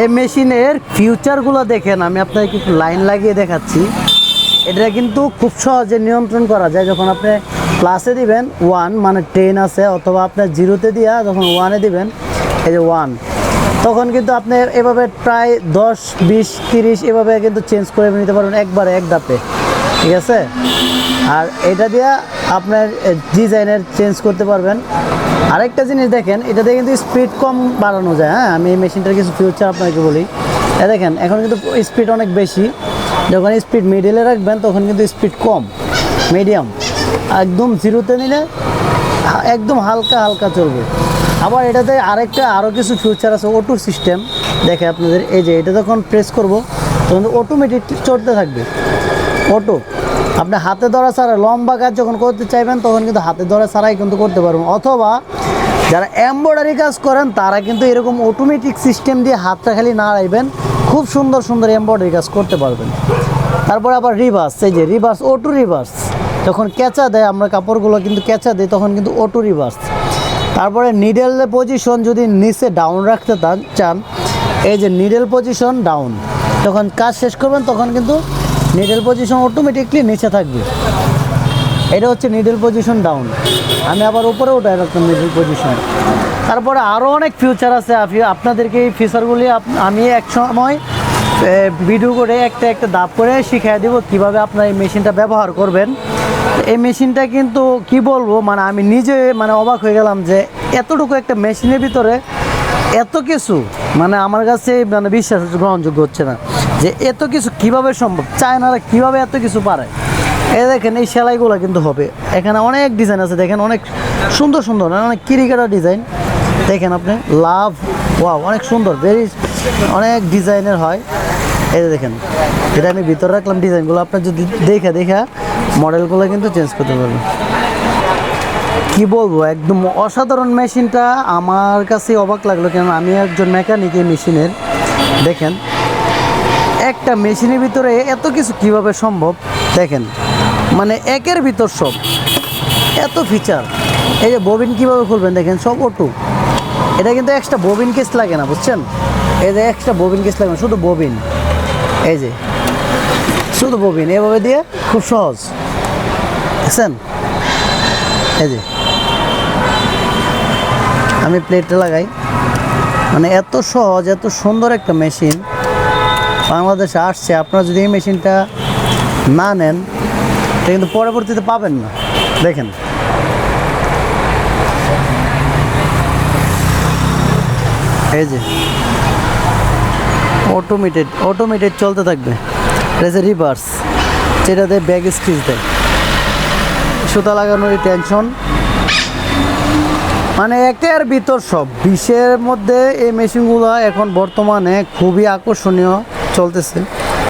এই মেশিনের ফিউচারগুলো দেখেন, আমি আপনাকে একটু লাইন লাগিয়ে দেখাচ্ছি। এটা কিন্তু খুব সহজে নিয়ন্ত্রণ করা যায়। যখন আপনি প্লাসে দিবেন ওয়ান মানে টেন আছে, অথবা আপনার জিরোতে দিয়া যখন ওয়ানে দিবেন, এই যে ওয়ান তখন কিন্তু আপনি এভাবে প্রায় দশ, বিশ, তিরিশ এভাবে কিন্তু চেঞ্জ করে নিতে পারবেন একবারে এক দাপে ঠিক আছে? আর এটা দিয়ে আপনার ডিজাইনের চেঞ্জ করতে পারবেন। আরেকটা জিনিস দেখেন এটাতে কিন্তু স্পিড কম বাড়ানো যায় হ্যাঁ? আমি এই মেশিনটার কিছু ফিউচার আপনাকে বলি। এ দেখেন, এখন কিন্তু স্পিড অনেক বেশি। যখন স্পিড মিডিলে রাখবেন, তখন কিন্তু স্পিড কম মিডিয়াম একদম জিরোতে নিলে একদম হালকা হালকা চলবে। আবার এটাতে আরেকটা আরও কিছু ফিউচার আছে অটো সিস্টেম দেখে আপনাদের, এই যে এটা যখন প্রেস করব, তখন অটোমেটিক চলতে থাকবে। অটো আপনি হাতে ধরা ছাড়া লম্বা কাজ যখন করতে চাইবেন, তখন কিন্তু হাতে ধরা ছাড়াই কিন্তু করতে পারবেন। অথবা যারা এমব্রয়ডারি কাজ করেন, তারা কিন্তু এরকম অটোমেটিক সিস্টেম দিয়ে হাতটা খালি নাড়াইবেন, খুব সুন্দর সুন্দর এমব্রয়ডারি কাজ করতে পারবেন। তারপর আবার রিভার্স এই যে রিভার্স অটো রিভার্স যখন ক্যাচা দেয়, আমরা কাপড়গুলো কিন্তু ক্যাচা দিই, তখন কিন্তু অটো রিভার্স তারপরে নিডেলের পজিশন যদি নিচে ডাউন রাখতে চান, এই যে নিডেল পজিশন ডাউন যখন কাজ শেষ করবেন, তখন কিন্তু নিডেল পজিশন অটোমেটিকলি নিচে থাকবে। এটা হচ্ছে নিডেল পজিশন ডাউন আমি আবার উপরে উঠাই রাখতাম নিডেল পজিশন তারপরে আরও অনেক ফিউচার আছে আপনাদেরকে এই ফিচারগুলি আমি এক সময় ভিডিও করে একটা একটা দাপ করে শিখিয়ে দেবো কীভাবে আপনার এই মেশিনটা ব্যবহার করবেন। এই মেশিনটা কিন্তু কি বলব মানে আমি নিজে মানে অবাক হয়ে গেলাম যে এতটুকু একটা মেশিনের ভিতরে এত কিছু মানে আমার কাছে মানে বিশ্বাস গ্রহণযোগ্য হচ্ছে না। যে এত কিছু কীভাবে সম্ভব? চায়নারা কীভাবে এত কিছু পারে? এই দেখেন, এই সেলাইগুলো কিন্তু হবে। এখানে অনেক ডিজাইন আছে, দেখেন, অনেক সুন্দর সুন্দর অনেক কিরিকাটা ডিজাইন দেখেন আপনি, লাভ ওয়াও অনেক সুন্দর ভেরি অনেক ডিজাইনের হয়। এই দেখেন যেটা আমি ভিতরে রাখলাম ডিজাইনগুলো আপনার যদি দেখে, দেখা মডেলগুলো কিন্তু চেঞ্জ করতে পারবেন। কি বলব, একদম অসাধারণ মেশিনটা আমার কাছে অবাক লাগল কেন আমি একজন মেকানিক এই মেশিনের দেখেন একটা মেশিনের ভিতরে এত কিছু কীভাবে সম্ভব? দেখেন মানে একের ভিতর সব। এত ফিচার এই যে ববিন কীভাবে খুলবেন দেখেন, সব অটো এটা কিন্তু এক্সট্রা ববিন কেস লাগে না, বুঝছেন? এই যে এক্সট্রা ববিন কেস লাগে না, শুধু ববিন এই যে, শুধু ববিন এভাবে দিয়ে খুব সহজ। বুঝছেন এই যে। আমি প্লেটটা লাগাই। মানে এত সহজ, এত সুন্দর একটা মেশিন বাংলাদেশে আসছে, আপনারা যদি এই মেশিনটা না নেন কিন্তু পরবর্তীতে পাবেন না। দেখেন। এই যে। অটোমেটেড অটোমেটেড চলতে থাকবে। এটা রিভার্স যেটাতে ব্যাগ স্কিচ দেয়। সুতা লাগানোর টেনশন মানে একের ভিতর সব। বিশ্বের মধ্যে এই মেশিনগুলো এখন বর্তমানে খুবই আকর্ষণীয়। চলতেছে